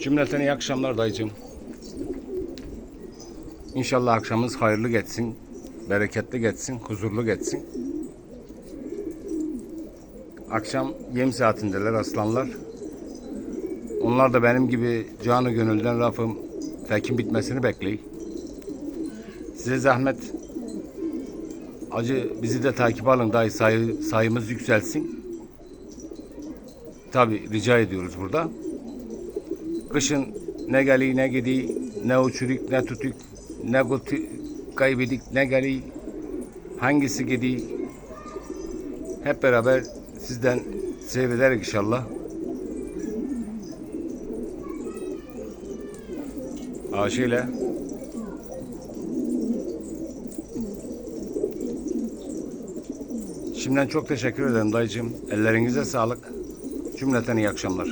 Cümleten iyi akşamlar dayıcım. İnşallah akşamınız hayırlı geçsin, bereketli geçsin, huzurlu geçsin. Akşam yem saatindeler aslanlar. Onlar da benim gibi canı gönülden rafım tekin bitmesini bekleyin. Size zahmet acı bizi de takip alın dayı sayı, sayımız yükselsin. Tabi rica ediyoruz burada. Kışın ne geli ne gidi, ne uçuruk ne tutuk, ne kutu kaybedik ne geli, hangisi gidi. Hep beraber sizden seyrederek inşallah. Aşıyla Şimdiden çok teşekkür ederim dayıcığım. Ellerinize sağlık. Cümleten iyi akşamlar.